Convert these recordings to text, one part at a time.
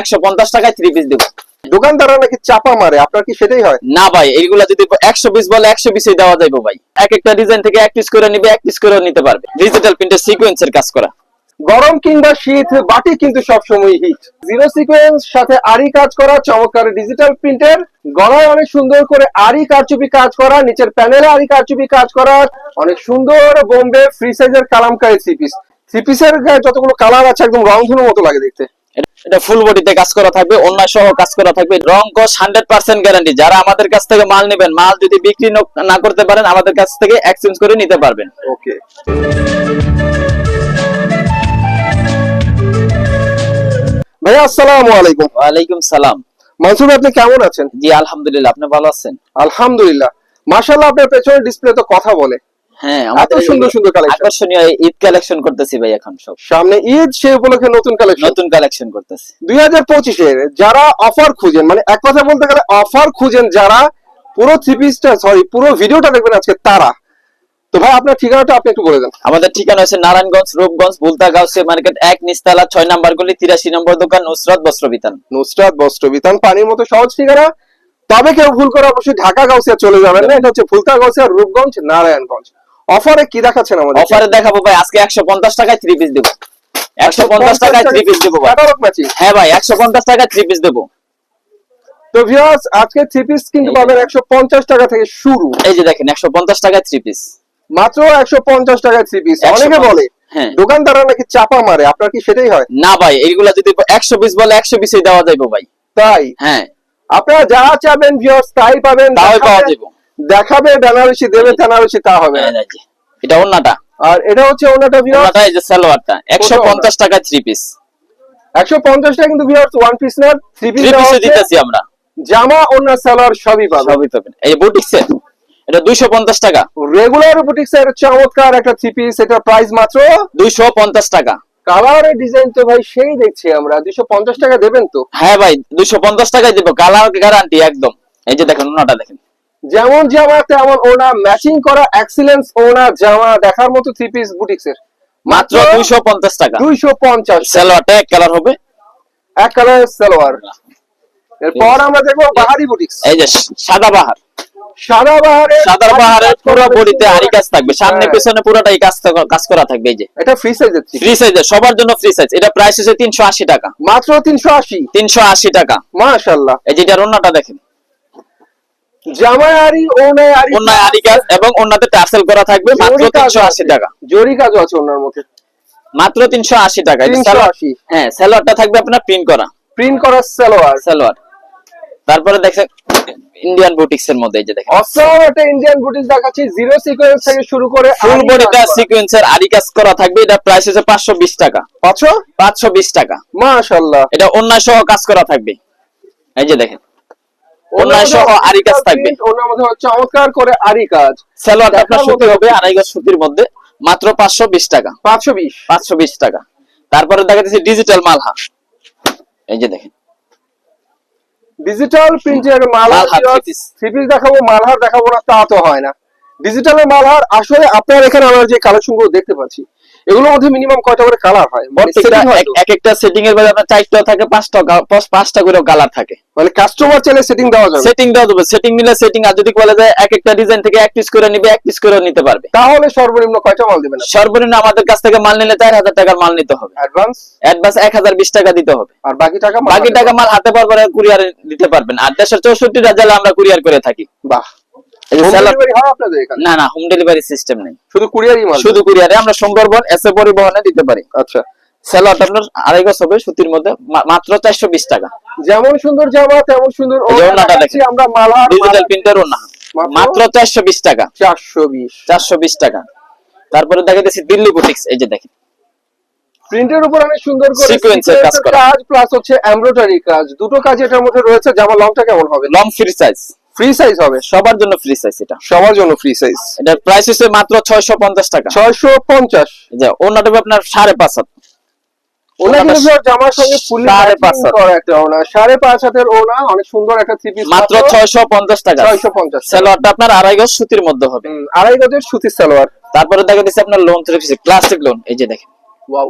একশো পঞ্চাশ টাকায় থ্রি পিস দেবো। দোকানদাররা নাকি চাপা মারে আপনার কি সেটাই হয়? না ভাই এইগুলা যদি একশো পিস বলে একশো দেওয়া যাবে ভাই। এক একটা ডিজাইন থেকে এক পিস করে নিবে এক পিস করে নিতে পারবে। ডিজিটাল প্রিন্টের সিকোয়েন্সের কাজ করা। গরম কিংবা শীত বাটি কিন্তু সবসময় হিট জিরো সিকোয়েন্স সাথে আরি কাজ করা চমৎকার ডিজিটাল প্রিন্টের গলায় অনেক সুন্দর করে আরি কারচুপি কাজ করা নিচের প্যানেলে আরি কারচুপি কাজ করা। অনেক সুন্দর বোম্বে ফ্রি সাইজের কালামকারী থ্রি পিস থ্রি পিসের যতগুলো কালার আছে একদম রংধনুর মতো লাগে দেখতে। এটা- ফুল বডিতে কাজ করা থাকবে অন্য সহ কাজ করা থাকবে। রং কস হান্ড্রেড পার্সেন্ট গ্যারান্টি যারা আমাদের কাছ থেকে মাল নেবেন মাল যদি বিক্রি না করতে পারেন আমাদের কাছ থেকে এক্সচেঞ্জ করে নিতে পারবেন। ওকে। ভাইয়া আসসালামু আলাইকুম। ওয়ালাইকুম সালাম। মনসুর আপনি কেমন আছেন? জি আলহামদুলিল্লাহ আপনি ভালো আছেন? আলহামদুলিল্লাহ। মাশাআল্লাহ আপনার পেছনের ডিসপ্লে তো কথা বলে। হ্যাঁ এত সুন্দর সুন্দর কালেকশন আকর্ষণীয় ঈদ কালেকশন করতেছি ভাই এখন সব। সামনে ঈদ সে উপলক্ষে নতুন কালেকশন নতুন কালেকশন করতেছি। দুই হাজার যারা অফার খুঁজেন মানে এক কথা বলতে গেলে অফার খুঁজেন যারা পুরো থ্রি পিসটা সরি পুরো ভিডিওটা দেখবেন আজকে তারা। তো ভাই আপনার ঠিকানাটা আপনি একটু বলে দেন। আমাদের ঠিকানা হচ্ছে নারায়ণগঞ্জ রূপগঞ্জ বুলতা গাউসে মার্কেট এক নিস্তালা ছয় নাম্বার গলি তিরাশি নম্বর দোকান নুসরাত বস্ত্র বিতান নুসরাত বস্ত্র বিতান পানির মতো সহজ ঠিকানা। তবে কেউ ভুল করে অবশ্যই ঢাকা গাউসিয়া চলে যাবেন না এটা হচ্ছে ফুলতা গাউসিয়া রূপগঞ্জ নারায়ণগঞ্জ। অফারে কি দেখাচ্ছেন আমাদের? অফারে দেখাবো ভাই আজকে একশো পঞ্চাশ টাকায় থ্রি পিস দেবো। একশো পঞ্চাশ টাকায় থ্রি পিস দেবো ভাই। হ্যাঁ ভাই একশো পঞ্চাশ টাকায় থ্রি পিস দেবো। তো ভিউয়ার্স আজকে থ্রি পিস কিন্তু পাবেন একশো পঞ্চাশ টাকা থেকে শুরু। এই যে দেখেন একশো পঞ্চাশ টাকায় থ্রি পিস মাত্র একশো পঞ্চাশ টাকায় থ্রি পিস অনেকে বলে হ্যাঁ। দোকানদাররা নাকি চাপা মারে আপনার কি সেটাই হয়? না ভাই এইগুলা যদি একশো পিস বলে একশো পিসই দেওয়া যাবে ভাই। তাই? হ্যাঁ। আপনারা যা চাবেন ভিউয়ার্স তাই পাবেন। তাই পাওয়া যাবে। দেখাবে বেনারসি দেবে বেনারসি তা হবে। এটা অন্যটা আর এটা হচ্ছে ভিউয়ার্স অন্যটা এই যে সালোয়ারটা একশো ওটা পঞ্চাশ থ্রি পিস একশো পঞ্চাশ টাকা কিন্তু ভিউয়ার্স ওয়ান পিস না থ্রি পিস দিতেছি আমরা। জামা অন্য সালোয়ার সবই পাবেন। সবই পাবেন। এই বুটিক্সের এটা দুইশো পঞ্চাশ টাকা। রেগুলার বুটিক্স এর চমৎকার একটা থ্রি পিস এটা প্রাইস মাত্র দুইশো পঞ্চাশ টাকা। কালার ডিজাইন তো ভাই সেই দেখছি আমরা। দুশো পঞ্চাশ টাকা দেবেন তো? হ্যাঁ ভাই দুইশো পঞ্চাশ টাকায় দিব। কালার গ্যারান্টি একদম। এই যে দেখেন ওনাটা দেখেন। যেমন জামা তেমন ওনা ম্যাচিং করা এক্সিলেন্স ওনা জামা দেখার মতো থ্রি পিস বুটিক্স এর। মাত্র দুইশো পঞ্চাশ টাকা। দুইশো পঞ্চাশ। সালোয়ারটা এক কালার হবে? এক কালার সালোয়ার এরপর আমরা দেখব বাহারি বুটিক্স এই যে সাদা বাহার। সাদা বাহারে সাদা বাহারের পুরো বডিতে আরি কাজ থাকবে। সামনে। পেছনে পুরোটাই কাজ কাজ করা থাকবে এই যে। এটা ফ্রি সাইজের ফ্রি সাইজের সবার জন্য ফ্রি সাইজ এটা প্রাইস হচ্ছে তিনশো আশি টাকা। মাত্র তিনশো আশি। তিনশো আশি টাকা। মাশাল্লাহ এই যেটার অন্যটা দেখেন। জামাই আরি ওনায় আরি অন্য আরি কাজ এবং অন্যতে টার্সেল করা থাকবে মাত্র জরি কাজও তিনশো আছে। আশি টাকা। জরি কাজও আছে ওনার মধ্যে। মাত্র তিনশো আশি টাকা। 380 হ্যাঁ সালোয়ারটা থাকবে আপনার প্রিন্ট করা। প্রিন্ট করা সালোয়ার সালোয়ার তারপরে দেখেন ইন্ডিয়ান বুটিক্স এর মধ্যে এই যে দেখেন। অসম একটা ইন্ডিয়ান দেখাচ্ছি জিরো সিকোয়েন্স থেকে শুরু করে ফুল আরি বডিটা করা। সিকোয়েন্সের আরি কাজ করা থাকবে এটা প্রাইস হচ্ছে পাঁচশো বিশ টাকা। পাঁচশো? পাঁচশো বিশ টাকা। মাশাল্লাহ এটা অন্য সহ কাজ করা থাকবে। এই যে দেখেন। সহ আরি কাজ থাকবে। ওনার মধ্যে চমৎকার করে আরি কাজ। সালোয়ারটা আপনার সুতি হবে আড়াই গজ সুতির মধ্যে মাত্র পাঁচশো বিশ টাকা। পাঁচশো বিশ। পাঁচশো বিশ টাকা। তারপরে দেখা যাচ্ছে ডিজিটাল মালহা এই যে দেখেন। ডিজিটাল প্রিন্টের মালহার। থ্রি পিস দেখাবো মালহার দেখাবো না তা তো হয় না। ডিজিটালের মালহার আসলে আপনার এখানে আমরা যে কালেকশনগুলো দেখতে পাচ্ছি এগুলোর মধ্যে মিনিমাম কয়টা করে কালার হয়? মানে setting হয় এক- একটা সেটিং এর মধ্যে আপনার চারটা থাকে পাঁচটা পাঁচটা করে কালার থাকে। মানে কাস্টমার চাইলে সেটিং দেওয়া যাবে। সেটিং দেওয়া যাবে। সেটিং নিলে সেটিং আর যদি বলা যায় এক একটা ডিজাইন থেকে এক পিস করে নিবে এক পিস করে নিতে পারবে। তাহলে সর্বনিম্ন কয়টা মাল দেবেন সর্বনিম্ন আমাদের কাছ থেকে মাল নিলে চার হাজার টাকার মাল নিতে হবে। অ্যাডভান্স অ্যাডভান্স এক হাজার বিশ টাকা দিতে হবে। আর বাকি টাকা বাকি টাকা মাল হাতে পারবে কুরিয়ার দিতে পারবেন। আর দেশের চৌষট্টি রাজ্যে আমরা কুরিয়ার করে থাকি। বাহ। না না হোম ডেলিভারি সিস্টেম নেই। শুধু কুরিয়ারই মাল শুধু কুরিয়ারে আমরা এসে পরিবহনে দিতে পারি। আচ্ছা। স্যালাড আপনার আড়াই গজ হবে সুতির মধ্যে মাত্র চারশো বিশ টাকা। যেমন সুন্দর জামা তেমন সুন্দর। আমরা মালহার ডিজিটাল প্রিন্টার না মাত্র? চারশো বিশ টাকা। চারশো বিশ। চারশো বিশ টাকা। তারপরে দেখা যাচ্ছে দিল্লি বুটিক্স এই যে দেখেন। প্রিন্টের উপর অনেক সুন্দর করে এর কাজ করা। কাজ প্লাস হচ্ছে এমব্রয়ডারি কাজ। দুটো কাজ এটার মধ্যে রয়েছে জামা লংটা কেমন হবে? Long free size free size হবে। সবার জন্য ফ্রি সাইজ এটা। সবার জন্য ফ্রি সাইজ এটার প্রাইস হচ্ছে মাত্র ছয়শো পঞ্চাশ টাকা। ছয়শো পঞ্চাশ। এই ওনাটা আপনার সাড়ে পাঁচ হাত। ওনা ওনাটা কিন্তু জামার সঙ্গে পাঁচ একটা ওনা সাড়ে পাঁচ ওনা অনেক সুন্দর একটা থ্রি পিস মাত্র ছয়শো পঞ্চাশ টাকা। ছয়শো পঞ্চাশ সালোয়ারটা আপনার আড়াই গজ সুতির মধ্যে হবে। আড়াই গজের সুতির সালোয়ার। তারপরে দেখা যাচ্ছে আপনার lawn three piece classic lawn এই যে দেখেন। ওয়াও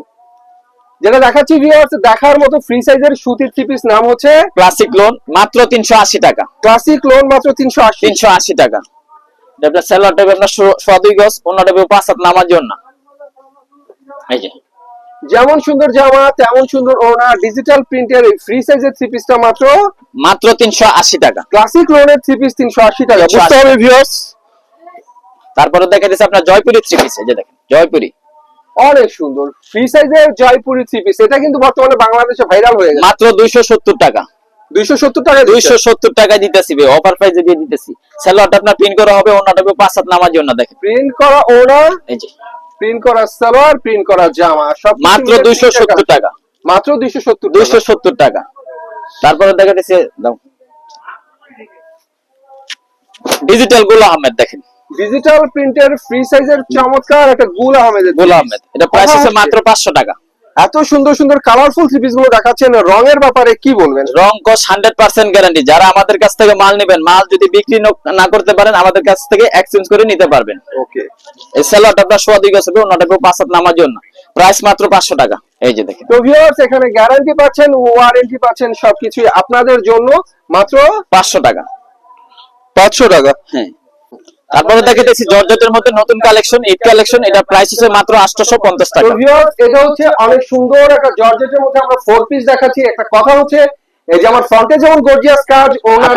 যেটা দেখাচ্ছি ভিউয়ার্স দেখার মতো ফ্রি সাইজের সুতির থ্রি পিস নাম হচ্ছে ক্লাসিক লোন মাত্র তিনশো আশি টাকা। ক্লাসিক লোন মাত্র তিনশো আশি। তিনশো আশি টাকা। এটা আপনার সেলোয়ার টাইপ আপনার সোয়া গজ অন্য টাইপে পাঁচ হাত নামার জন্য। এই যে। যেমন সুন্দর জামা তেমন সুন্দর ওনা ডিজিটাল প্রিন্টের এই ফ্রি সাইজের থ্রি পিসটা মাত্র মাত্র তিনশো আশি টাকা। ক্লাসিক লোনের থ্রি পিস তিনশো আশি টাকা। 380 বুঝতে হবে ভিউয়ার্স তারপরে দেখা যাচ্ছে আপনার জয়পুরি থ্রি পিস এই যে দেখেন জয়পুরি। অনেক সুন্দর। ফ্রি সাইজের জয়পুরি থ্রি পিস। এটা কিন্তু বর্তমানে বাংলাদেশে ভাইরাল হয়ে গেছে। মাত্র দুইশো সত্তর টাকা। দুইশো সত্তর টাকা দুইশো সত্তর টাকা দিতেছি অফার প্রাইসে দিয়ে দিতেছি। সেলোয়ারটা আপনার প্রিন্ট করা হবে পাঁচ হাত নামার জন্য দেখেন। প্রিন্ট করা এই যে। প্রিন্ট করা সালোয়ার প্রিন্ট করা জামা সব মাত্র দুইশো 300 সত্তর টাকা। মাত্র দুইশো সত্তর দুইশো সত্তর টাকা। তারপরে দেখা যাচ্ছে দাও। ডিজিটালগুলো আহমেদ দেখেন। ডিজিটাল প্রিন্টের ফ্রি সাইজের চমৎকার একটা গুল আহমেদের গুল আহমেদ। এটা প্রাইস হচ্ছে হচ্ছে, মাত্র পাঁচশো টাকা। এত সুন্দর সুন্দর কালারফুল থ্রি পিসগুলো দেখাচ্ছেন। রঙের ব্যাপারে কি বলবেন? রং কস হান্ড্রেড পার্সেন্ট গ্যারান্টি যারা আমাদের কাছ থেকে মাল নেবেন মাল যদি বিক্রি ন- করতে পারেন আমাদের কাছ থেকে এক্সচেঞ্জ করে নিতে পারবেন। ওকে। এই সেলোয়ারটা আপনার সোয়া দুই গজ হবে অন্যটা পাঁচ হাত নামার জন্য। প্রাইস মাত্র পাঁচশো টাকা। এই যে দেখেন। তো ভিউয়ার্স এখানে গ্যারান্টি পাচ্ছেন ওয়ারেন্টি পাচ্ছেন সবকিছুই আপনাদের জন্য। মাত্র পাঁচশো টাকা। পাঁচশো টাকা। হ্যাঁ। তারপরে দেখেছি জর্জেটের মধ্যে নতুন কালেকশন ঈদ কালেকশন এটা প্রাইস হচ্ছে মাত্র আটশোশো পঞ্চাশ তো টাকা ভিউয়ার্স এটা হচ্ছে অনেক সুন্দর একটা জর্জেটের মধ্যে আমরা ফোর পিস দেখাচ্ছি। একটা কথা হচ্ছে এই যে আমার ফ্রন্টে যেমন গর্জিয়াস কাজ ওনার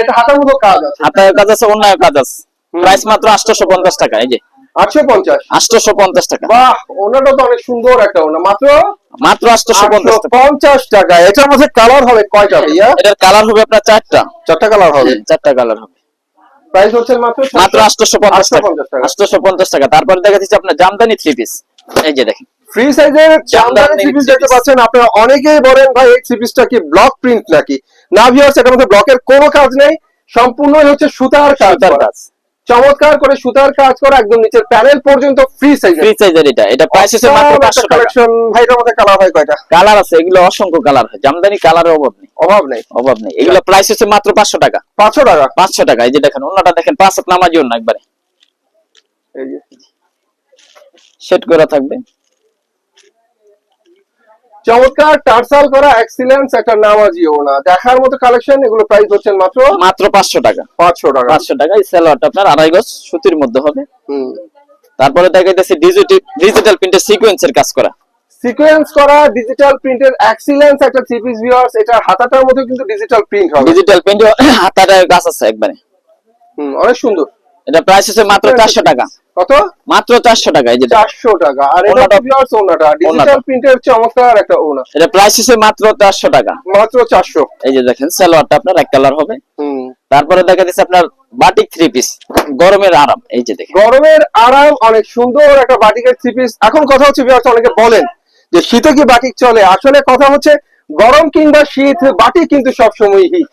এটা হাতার মতো কাজ আছে। হাতের কাজ আছে কাজ আছে। প্রাইস মাত্র আটশোশো পঞ্চাশ টাকা এই যে। আটশো পঞ্চাশ আটশোশো পঞ্চাশ টাকা। বাহ ওনাটা তো অনেক সুন্দর একটা ওনা। মাত্র মাত্র আটশোশো পঞ্চাশ টাকা। পঞ্চাশ টাকা। এটার মধ্যে কালার হবে কয়টা ভাইয়া? এটার কালার হবে আপনার চারটা। চারটা কালার হবে। চারটা কালার হবে। প্রাইস হচ্ছে মাত্র মাত্র আটশোশো পঞ্চাশ টাকা। 850 টাকা। তারপরে দেখা যাচ্ছে আপনার জামদানি থ্রি পিস এই যে দেখেন। ফ্রি সাইজের জামদানি থ্রি পিস দেখতে। পাচ্ছেন। আপনারা অনেকেই বলেন ভাই এই থ্রি পিসটা কি ব্লক প্রিন্ট নাকি? না ভিউয়ার্স এটার মধ্যে ব্লকের কোনো কাজ নেই। সম্পূর্ণই হচ্ছে সুতার কাজ। সুতার কাজ। চমৎকার করে সুতার কাজ করা একদম নিচের প্যানেল পর্যন্ত ফ্রি সাইজ ফ্রি সাইজের এটা এটা প্রাইস হচ্ছে মাত্র পাঁচশো টাকা। কালেকশন ভাই এর মধ্যে কালার হয় কয়টা? কালার আছে এগুলো অসংখ্য কালার হয় জামদানি কালারের অভাব নেই। অভাব নেই? অভাব নেই। এগুলো প্রাইস হচ্ছে মাত্র পাঁচশো টাকা। পাঁচশো টাকা? পাঁচশো টাকা এই যে দেখেন অন্যটা দেখেন পাঁচ হাত নামার জন্য একবারে। এই যে। সেট করা থাকবে। চমৎকার টার্সাল করা এক্সিলেন্স একটা নামাজিও না দেখার মতো কালেকশন এগুলো প্রাইস হচ্ছে মাত্র মাত্র পাঁচশো টাকা। পাঁচশো টাকা। পাঁচশো টাকা এই সেলোয়ারটা আপনার আড়াই গজ সুতির মধ্যে হবে। তারপরে দেখা যাচ্ছে ডিজিটাল ডিজিটাল প্রিন্টের সিকোয়েন্সের কাজ করা। সিকোয়েন্স করা ডিজিটাল প্রিন্টের এক্সিলেন্স একটা থ্রি পিস ভিউয়ার্স এটা হাতাটার মধ্যে কিন্তু ডিজিটাল প্রিন্ট হবে। ডিজিটাল প্রিন্ট হাতাটার কাজ আছে একবারে। হুম, অনেক সুন্দর। এটা প্রাইস হচ্ছে মাত্র চারশো টাকা। কত? মাত্র চারশো টাকা এই যে দেখেন। চারশো টাকা। আর এটা ভিউয়ার্স ওনাটা ডিজিটাল। প্রিন্টের চমৎকার একটা ওনা এটা প্রাইস হচ্ছে মাত্র চারশো টাকা। মাত্র চারশো। এই যে দেখেন সালোয়ারটা আপনার এক কালার হবে। হুম। তারপরে দেখা যাচ্ছে আপনার বাটিক থ্রি পিস গরমের আরাম এই যে দেখেন। গরমের আরাম অনেক সুন্দর একটা বাটিকের থ্রি পিস এখন কথা হচ্ছে ভিউয়ার্স অনেকে বলেন যে শীতে কি বাটিক চলে? আসলে কথা হচ্ছে গরম কিংবা শীত বাটিক কিন্তু সবসময় হিট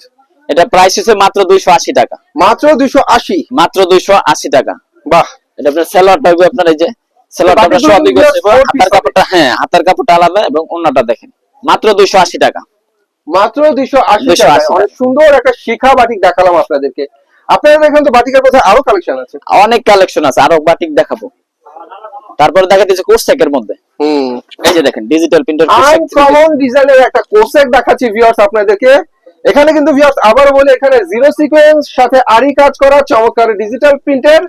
এটা প্রাইস হচ্ছে মাত্র দুইশো আশি টাকা। মাত্র দুইশো আশি? মাত্র দুইশো আশি টাকা। বাহ। এটা আপনার সেলোয়ারটা হবে আপনার এই যে আপনার সব দিকে হাতার কাপড়টা হ্যাঁ হাতার কাপড়টা আলাদা এবং অন্যটা দেখেন। মাত্র দুইশো আশি টাকা। মাত্র দুইশো আশি 280 টাকা। অনেক সুন্দর একটা শিখা বাটিক দেখালাম আপনাদেরকে। আপনারা দেখেন তো বাটিকের কোথায় আরও কালেকশন আছে। অনেক কালেকশন আছে আরও বাটিক দেখাবো। তারপরে দেখা যাচ্ছে কোর্সেকের মধ্যে। হুম। এই যে দেখেন ডিজিটাল প্রিন্টার আনকমন ডিজাইনের একটা কোর্সেক দেখাচ্ছি ভিউয়ার্স আপনাদেরকে। এখানে কিন্তু ভিউয়ার্স আবার বলে এখানে জিরো সিকোয়েন্স সাথে আরি কাজ করা চমৎকার ডিজিটাল প্রিন্টের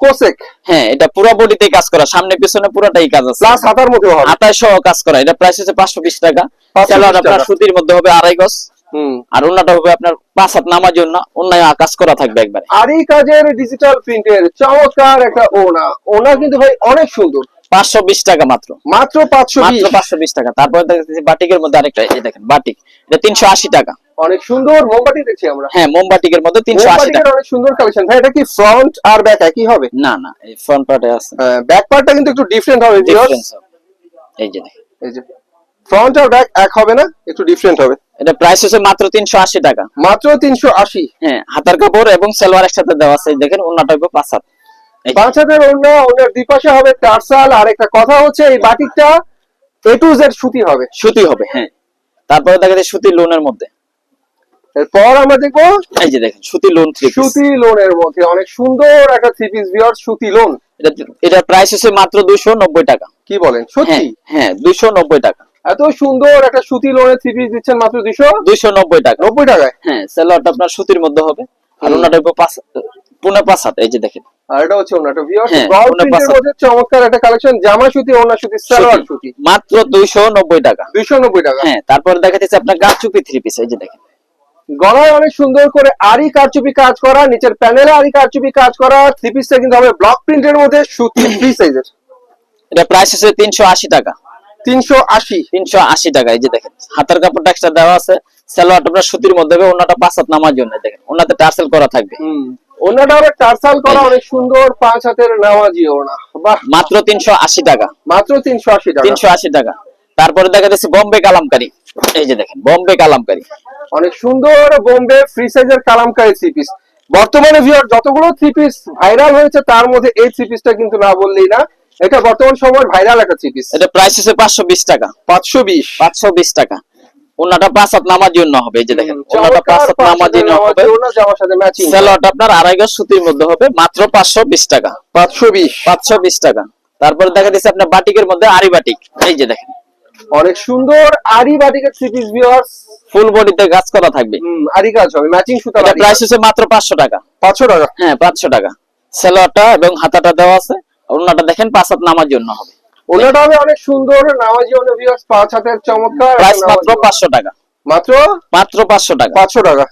কোসেক হ্যাঁ এটা পুরো বডিতে কাজ করা সামনে পিছনে পুরোটাই কাজ আছে। প্লাস হাতার মধ্যে হবে। হাতায় সহ কাজ করা এটা প্রাইস হচ্ছে পাঁচশো বিশ টাকা। 520 সেলোয়ার আপনার সুতির মধ্যে হবে আড়াই গজ। হুম। আর অন্যটা হবে আপনার পাঁচ হাত নামার জন্য অন্যায় কাজ করা থাকবে একবারে। আরি কাজের ডিজিটাল প্রিন্টের চমৎকার একটা ওনা। ওনা কিন্তু ভাই অনেক সুন্দর। পাঁচশো বিশ টাকা মাত্র। মাত্র পাঁচশো মাত্র পাঁচশো বিশ টাকা। তারপরে বাটিকের মধ্যে আরেকটা এই দেখেন বাটিক। এটা তিনশো আশি টাকা। অনেক সুন্দর মোমবাতি দেখছি আমরা। হ্যাঁ মোমবাটিকের মধ্যে তিনশো আশি টাকা। অনেক সুন্দর কালেকশন। ভাই এটা কি ফ্রন্ট আর ব্যাক একই হবে? না না এই ফ্রন্ট পার্টে আছে। ব্যাক পার্টটা কিন্তু একটু ডিফারেন্ট হবে ডিফারেন্স এই যে এই যে ফ্রন্ট আর ব্যাক এক হবে না একটু ডিফারেন্ট হবে। এটা প্রাইস হচ্ছে মাত্র তিনশো আশি টাকা। মাত্র তিনশো আশি। হ্যাঁ হাতার কাপড় এবং সালোয়ার একসাথে দেওয়া আছে দেখেন অন্যটা হবে পাঁচ হাত। পাঁচ হাতের অন্য দুই পাশে হবে টার্সাল আর একটা কথা হচ্ছে এই বাটিকটা এ টু জেড সুতি হবে। সুতি হবে হ্যাঁ। তারপরে দেখা যায় সুতি লোনের মধ্যে। এরপর আমরা দেখব এই যে দেখেন সুতি লোন থ্রি সুতি লোনের মধ্যে অনেক সুন্দর একটা থ্রি পিস ভিওর সুতি লোন এটা প্রাইস হচ্ছে মাত্র দুইশো নব্বই টাকা। কি বলেন হ্যাঁ সত্যি? হ্যাঁ দুইশো নব্বই টাকা। এত সুন্দর একটা সুতি লোনের থ্রি পিস দিচ্ছেন মাত্র দুইশো দুইশো নব্বই টাকা। নব্বই টাকায়? হ্যাঁ সেলোয়ারটা আপনার সুতির মধ্যে হবে। আর। ওনাটা পাঁচ পুনে পাঁচ হাত এই যে দেখেন। আর এটা হচ্ছে ওনাটা ভিউয়ার্স হ্যাঁ, প্রিন্টের মধ্যে চমৎকার একটা কালেকশন জামা সুতি ওনা সুতি সালোয়ার সুতি। মাত্র দুইশো নব্বই টাকা। দুইশো নব্বই টাকা। হ্যাঁ তারপরে দেখা যাচ্ছে আপনার গাছুপি থ্রি পিস এই যে দেখেন। গলায় অনেক সুন্দর করে আরি কারচুপি কাজ করা নিচের প্যানেলে আরি কারচুপি কাজ করা থ্রি পিসটা কিন্তু হবে ব্লক প্রিন্টের মধ্যে সুতি ফ্রি সাইজের এটা প্রাইস আছে তিনশো আশি টাকা। তিনশো আশি। তিনশো আশি টাকা এই যে দেখেন হাতের কাপড়টা এক্সট্রা দেওয়া আছে সালোয়ারটা আপনার সুতির মধ্যে হবে ওনাটা পাঁচ হাত নামার জন্য দেখেন ওনাতে টার্সেল করা থাকবে। ওনাটা হবে টার্সাল করা অনেক সুন্দর পাঁচ হাতের নামাজি ওনা বাহ! মাত্র তিনশো আশি টাকা। মাত্র তিনশো আশি টাকা। তিনশো আশি টাকা। তারপরে দেখা যাচ্ছে বম্বে কালামকারি। এই যে দেখেন বম্বে কালামকারি। অনেক সুন্দর বোম্বে ফ্রি সাইজের কালামকারী থ্রি পিস বর্তমানে ভিউয়ার যতগুলো থ্রি পিস ভাইরাল হয়েছে তার মধ্যে এই থ্রি পিসটা কিন্তু না বললেই না এটা বর্তমান সময় ভাইরাল একটা থ্রি পিস এটা প্রাইস আছে পাঁচশো বিশ টাকা। পাঁচশো বিশ। পাঁচশো বিশ টাকা। ওনাটা পাঁচ হাত নামার জন্য হবে এই যে দেখেন ওনাটা পাঁচ হাত জন্য হবে। জামার সাথে ম্যাচিং সালোয়ারটা আপনার আড়াই গজ সুতির মধ্যে হবে মাত্র পাঁচশো বিশ টাকা। পাঁচশো বিশ। পাঁচশো বিশ টাকা। তারপরে দেখা দিচ্ছে আপনার বাটিকের মধ্যে আড়ি বাটিক। এই যে দেখেন অনেক সুন্দর আরি বাটিকের থ্রি পিস ভিউয়ার্স ফুল বডিতে কাজ করা থাকবে। আরি কাজ হবে ম্যাচিং সুতা এটা প্রাইস হচ্ছে মাত্র পাঁচশো টাকা। পাঁচশো টাকা? হ্যাঁ পাঁচশো টাকা। সেলোয়ারটা এবং হাতাটা দেওয়া আছে। ওনাটা দেখেন পাঁচ হাত নামার জন্য হবে। ওনাটা হবে অনেক সুন্দর নামাজি অন্য ভিউয়ার্স পাঁচ হাতের চমৎকার। প্রাইস মাত্র নামাজি পাঁচশো টাকা। মাত্র? মাত্র পাঁচশো টাকা। পাঁচশো টাকা।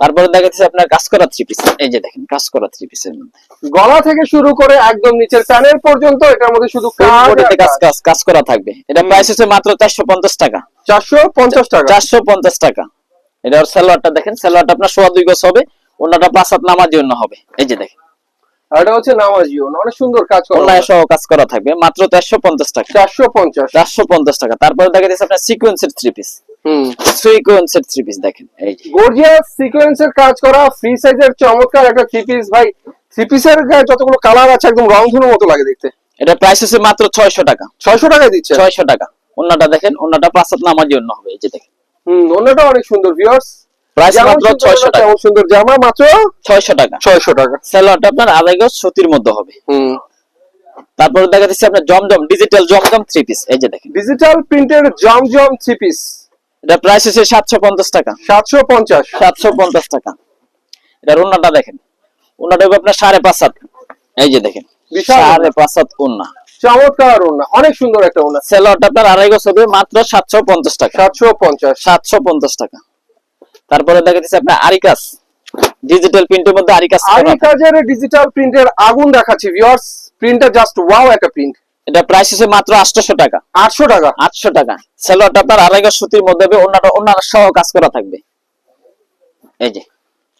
তারপরে দেখা যাচ্ছে আপনার কাজ করা থ্রি পিস এই যে দেখেন কাজ করা থ্রি পিসের গলা থেকে শুরু করে একদম নিচের প্যানেল পর্যন্ত এটার মধ্যে শুধু কাজ কাজ কাজ করা থাকবে। এটা প্রাইস হচ্ছে মাত্র চারশো পঞ্চাশ টাকা। চারশো পঞ্চাশ টাকা। চারশো পঞ্চাশ টাকা। এটা ওর সালোয়ারটা দেখেন সালোয়ারটা আপনার সোয়া দুই গজ হবে ওনাটা পাঁচ হাত নামার জন্য হবে। এই যে দেখেন। আর এটা হচ্ছে নামাজি অনেক সুন্দর কাজ করা অন্যায় সহ কাজ করা থাকবে মাত্র চারশো পঞ্চাশ টাকা। চারশো পঞ্চাশ। চারশো পঞ্চাশ টাকা। তারপরে দেখা যাচ্ছে আপনার সিকোয়েন্সের থ্রি পিস সিকোয়েন্সের থ্রি পিস দেখেন এই গর্জিয়াস সিকোয়েন্সের কাজ করা ফ্রি সাইজের চমৎকার একটা থ্রি পিস ভাই থ্রি পিসের যতগুলো কালার আছে একদম মতো লাগে দেখতে। এটা প্রাইস হচ্ছে মাত্র ছয়শো টাকা। ছয়শো টাকায় দিচ্ছে? ছয়শো টাকা। অন্যটা দেখেন অন্যটা পাঁচ হাত নামার জন্য হবে এই যে দেখেন। হুম অন্যটা অনেক সুন্দর ভিউয়ার্স প্রাইস মাত্র ছয়শো টাকা। যেমন সুন্দর জামা মাত্র ছয়শো টাকা। ছয়শো টাকা। সালোয়ারটা আপনার আড়াই গজ সুতির মধ্যে হবে। হুম। তারপরে দেখা যাচ্ছে আপনার Zamzam digital Zamzam three piece এই যে দেখেন। ডিজিটাল প্রিন্টের জমজম থ্রি পিস এটা প্রাইস হচ্ছে সাতশো পঞ্চাশ টাকা। সাতশো পঞ্চাশ। সাতশো পঞ্চাশ টাকা। এটার ওন্নাটা দেখেন। ওন্নাটা আপনার সাড়ে পাঁচ হাত। এই যে দেখেন। সাড়ে পাঁচ হাত ওন্না চমৎকার ওড়না। অনেক সুন্দর একটা ওড়না। সেলোয়ারটা আপনার আড়াই গজ হবে মাত্র সাতশো পঞ্চাশ টাকা। সাতশো পঞ্চাশ। সাতশো পঞ্চাশ টাকা। তারপরে দেখা যাচ্ছে আপনার আরিকাস ডিজিটাল প্রিন্টের মধ্যে আরিকাস আগে কাজের ডিজিটাল প্রিন্টের আগুন দেখাচ্ছি ভিউয়ার্স প্রিন্টটা জাস্ট ওয়াও একটা প্রিন্ট এটা প্রাইস হচ্ছে মাত্র আটশোশো টাকা। আটশো টাকা? আটশো টাকা। সেলোয়ারটা আপনার আড়াই গজ সুতির মধ্যে অন্যটা অন্যান্য সহ কাজ করা থাকবে। এই যে।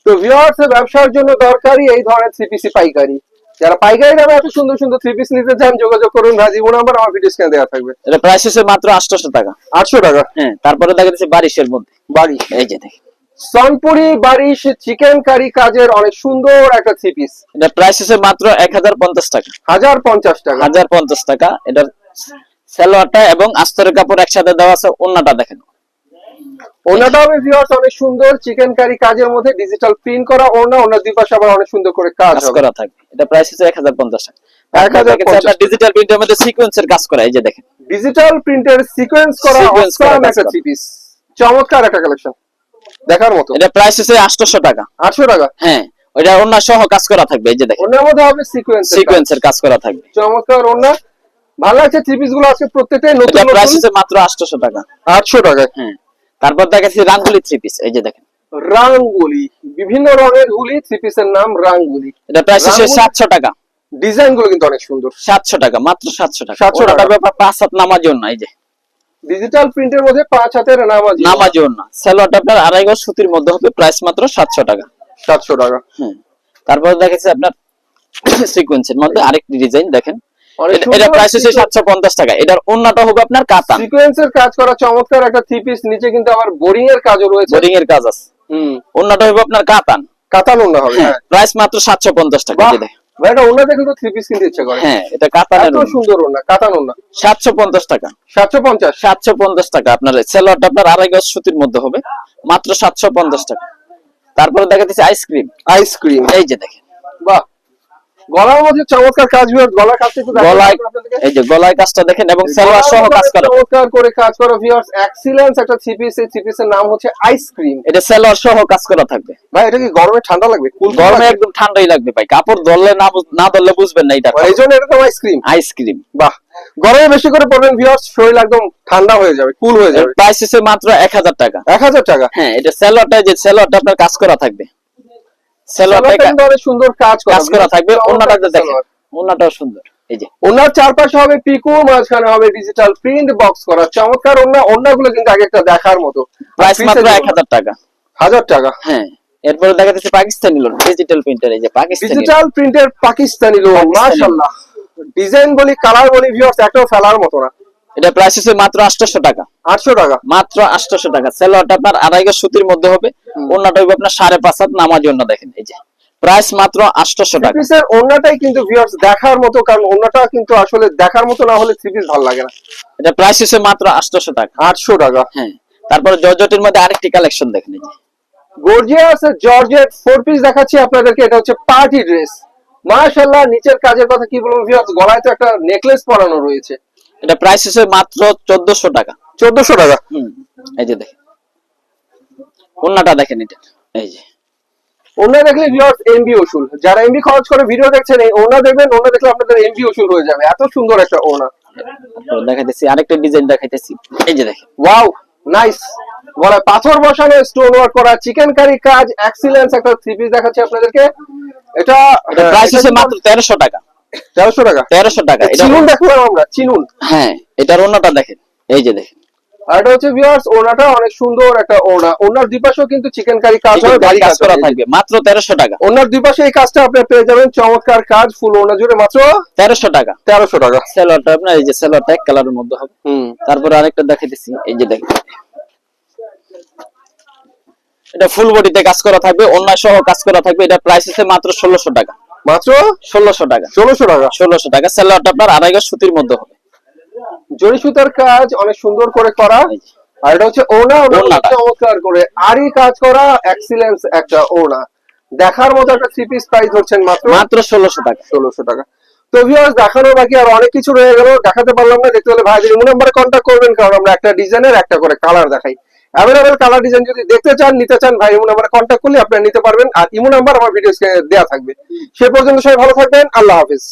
তো ভিউয়ার্স ব্যবসার জন্য দরকারি এই ধরনের থ্রি পিসি পাইকারি। যারা পাইকারি দামে এত সুন্দর সুন্দর থ্রি পিস নিতে চান যোগাযোগ করুন রাজীব নাম্বার আমার ভিডিও স্ক্যান দেওয়া থাকবে। এটা প্রাইস হচ্ছে মাত্র আটশোশো টাকা। আটশো টাকা? হ্যাঁ তারপরে দেখা যাচ্ছে বারিশের মধ্যে। বাড়ি এই যে দেখেন। সনপুরি বারিশ চিকেন কারি কাজের অনেক সুন্দর একটা থ্রি পিস এটা প্রাইস হচ্ছে মাত্র এক হাজার পঞ্চাশ টাকা। হাজার পঞ্চাশ টাকা। হাজার পঞ্চাশ টাকা। এটার সালোয়ারটা এবং আস্তরের কাপড় একসাথে দেওয়া আছে অন্যটা দেখেন। ওনাটা হবে ভিউয়ার্স অনেক সুন্দর চিকেন কারি কাজের মধ্যে ডিজিটাল প্রিন্ট করা ওনা ওনার দুই পাশে আবার অনেক সুন্দর করে কাজ করা থাকবে। এটা প্রাইস হচ্ছে এক হাজার পঞ্চাশ টাকা। ডিজিটাল প্রিন্টের মধ্যে সিকোয়েন্সের কাজ করা এই যে দেখেন। ডিজিটাল প্রিন্টের সিকোয়েন্স করা অসাম একটা থ্রি পিস চমৎকার একটা কালেকশন দেখার মতো। এটা প্রাইস হচ্ছে আটশোশো টাকা। আটশো টাকা? হ্যাঁ সহ কাজ করা থাকবে এই যে দেখেন। ওনার মধ্যে হবে সিকোয়েন্স সিকোয়েন্সের কাজ করা থাকবে। চমৎকার ভালো লাগছে থ্রি পিসগুলো আজকে প্রত্যেকটাই নতুন এটা প্রাইস হচ্ছে মাত্র আটশোশো টাকা। আটশো টাকায়। হ্যাঁ তারপর রাঙ্গুলি থ্রি পিস এই যে দেখেন। রাঙ্গুলি বিভিন্ন রঙের গুলি থ্রি পিসের নাম রাঙ্গুলি। এটা প্রাইস হচ্ছে রাঙ্গুলি- সাতশো টাকা। ডিজাইনগুলো কিন্তু অনেক সুন্দর। সাতশো টাকা মাত্র সাতশো টাকা। 700 ওটার টাকা। ব্যাপার পাঁচ হাত নামার জন্য এই যে। ডিজিটাল প্রিন্টের মধ্যে পাঁচ হাতের নামাজ। সালোয়ারটা আপনার আড়াই গজ সুতির মধ্যে হবে প্রাইস মাত্র সাতশো টাকা। সাতশো টাকা। হ্যাঁ তারপর আপনার সিকোয়েন্সের মধ্যে আরেকটি ডিজাইন দেখেন। এটা- প্রাইস হচ্ছে সাতশো পঞ্চাশ টাকা। এটার অন্যটা হবে আপনার কাতান। সিকোয়েন্সের কাজ করা চমৎকার একটা থ্রি পিস নিচে কিন্তু আবার বোরিং এর কাজও রয়েছে। বোরিং এর কাজ আছে। হুম। অন্যটা হবে আপনার কাতান। কাতান ওনা হবে হ্যাঁ। প্রাইস মাত্র সাতশো পঞ্চাশ টাকা বাহ এই যে দেখেন। ভাই এটা ওনা দেখে তো থ্রি পিস কিনতে ইচ্ছে করে। হ্যাঁ এটা কাতানের এত সুন্দর ওনা কাতান ওনা। সাতশো পঞ্চাশ টাকা। সাতশো পঞ্চাশ? সাতশো পঞ্চাশ টাকা। আপনার সেলোয়ারটা আপনার আড়াই গজ সুতির মধ্যে হবে। মাত্র সাতশো পঞ্চাশ টাকা। তারপরে দেখা যাচ্ছে আইসক্রিম আইসক্রিম এই যে দেখেন। গলার মধ্যে চমৎকার কাজ ভিউয়ার্স গলার কাজটা একটু গলায় এই যে গলায় কাজটা দেখেন এবং সালোয়ার সহ কাজ করা। চমৎকার করে কাজ করা ভিউয়ার্স এক্সিলেন্স একটা থ্রি পিস এই থ্রি পিসের নাম হচ্ছে আইসক্রিম এটা সালোয়ার সহ কাজ করা থাকবে। ভাই এটা কি গরমে ঠান্ডা লাগবে? কুল গরমে একদম ঠান্ডাই লাগবে ভাই। কাপড় ধরলে না না ধরলে বুঝবেন না এটা। এটা তো আইসক্রিম আইসক্রিম বাহ। গরমে বেশি করে পড়বেন ভিউয়ার্স শরীর একদম ঠান্ডা হয়ে যাবে কুল হয়ে যাবে। প্রাইস মাত্র এক হাজার টাকা। এক হাজার টাকা? হ্যাঁ এটা সালোয়ারটা যে সালোয়ারটা আপনার কাজ করা থাকবে সালোয়ারটা সালোয়ারটা কিন্তু অনেক সুন্দর কাজ কাজ করা থাকবে। চমৎকার অন্যটা একটা দেখেন। সালোয়ার। সুন্দর। এই যে। ওনার চারপাশে হবে পিকো মাঝখানে হবে ডিজিটাল প্রিন্ট বক্স করা। চমৎকার ওনা ওনাগুলো কিন্তু আগে একটা দেখার মতো। প্রাইস মাত্র টাকা। টাকা। হ্যাঁ। এরপরে দেখা যাচ্ছে পাকিস্তানি লোন ডিজিটাল প্রিন্টার এই যে পাকিস্তানি। ডিজিটাল প্রিন্টের পাকিস্তানি লোন মাশাআল্লাহ। ডিজাইন বলি কালার বলি ভিউয়ার্স একটাও ফেলার মতো না। এটা প্রাইস হচ্ছে মাত্র আটশোশো টাকা। আটশো টাকা। মাত্র আটশোশো টাকা। সালোয়ারটা আপনার আড়াই গজ সুতির মধ্যে হবে। অন্যটা হবে আপনার সাড়ে পাঁচ হাত নামাজি অন্য দেখেন এই যে। প্রাইস মাত্র আটশোশো টাকা। পিসের ওনাটাই কিন্তু ভিউয়ার্স দেখার মতো কারণ ওনাটা কিন্তু আসলে দেখার মতো না হলে থ্রি পিস ভালো লাগে না। এটা প্রাইস হচ্ছে মাত্র আটশোশো টাকা। আটশো টাকা। হ্যাঁ। তারপরে জর্জটের মধ্যে আরেকটি কালেকশন দেখেন এই যে। গর্জিয়াস জর্জেট ফোর পিস দেখাচ্ছি আপনাদেরকে এটা হচ্ছে পার্টি ড্রেস মাশাআল্লাহ নিচের কাজের কথা কি বলব ভিউয়ার্স গলায় তো একটা নেকলেস পরানো রয়েছে। এটা প্রাইস হচ্ছে মাত্র চোদ্দশো টাকা। চোদ্দশো টাকা? হুম এই যে দেখেন। অন্যটা দেখেন এটা। এই যে। অন্য দেখলে ভিউয়ার্স এমবি ওসুল যারা এমবি খরচ করে ভিডিও দেখছেন এই ওনা দেখবেন ওনা দেখলে আপনাদের এমবি ওসুল হয়ে যাবে। এত সুন্দর একটা ওনা দেখাইতেছি আরেকটা ডিজাইন দেখাইতেছি। এই যে দেখেন। ওয়াও নাইস গলায় পাথর বসানো স্টোন ওয়ার্ক করা চিকেন কারি কাজ এক্সিলেন্স একটা থ্রি পিস দেখাচ্ছি আপনাদেরকে। এটা প্রাইস হচ্ছে মাত্র তেরোশো টাকা। তেরোশো টাকা। তেরোশো টাকা চিনুন দেখলাম আমরা চিনুন। হ্যাঁ এটার অন্যটা দেখেন এই যে দেখেন। আর এটা হচ্ছে ভিউয়ার্স ওনাটা অনেক সুন্দর একটা ওনা। ওনার দুই পাশেও কিন্তু চিকেন কারি কাজ হবে ভারী কাজ করা থাকবে মাত্র তেরোশো টাকা। ওনার দুই পাশে এই কাজটা আপনি পেয়ে যাবেন চমৎকার কাজ ফুল ওনা জুড়ে মাত্র তেরোশো টাকা। তেরোশো টাকা। সেলোয়ারটা আপনার এই যে সেলোয়ারটা এক কালারের মধ্যে হবে। হুম। তারপরে আরেকটা দেখাইতেছি এই যে দেখেন। এটা ফুল বডিতে কাজ করা থাকবে অন্য সহ কাজ করা থাকবে এটা প্রাইস হচ্ছে মাত্র ষোলোশো টাকা। মাত্র ষোলোশো টাকা। ষোলোশো টাকা। ষোলোশো টাকা। সেলোয়ারটা আপনার আড়াই গজ সুতির মধ্যে হবে। জরি সুতার কাজ অনেক সুন্দর করে করা। আর এটা হচ্ছে ওনা ওনা চমৎকার করে আরই কাজ করা এক্সিলেন্স একটা ওনা দেখার মতো একটা থ্রি পিস প্রাইস ধরছেন মাত্র? মাত্র ষোলোশো টাকা। ষোলোশো টাকা। তো ভিউয়ার্স দেখানো বাকি আর অনেক কিছু রয়ে গেল। দেখাতে পারলাম না দেখতে হলে ভাইদের ইমো নাম্বারে কন্ট্যাক্ট করবেন কারণ আমরা একটা ডিজাইনের একটা করে কালার দেখাই। অ্যাভেলেবেল কালার ডিজাইন যদি দেখতে চান, নিতে চান, ভাই, ইমো নাম্বারে কন্ট্যাক্ট করলে আপনারা নিতে পারবেন। আর ইমো নাম্বার আমার ভিডিও দেওয়া থাকবে। সে পর্যন্ত সবাই ভালো থাকবেন। আল্লাহ হাফিজ।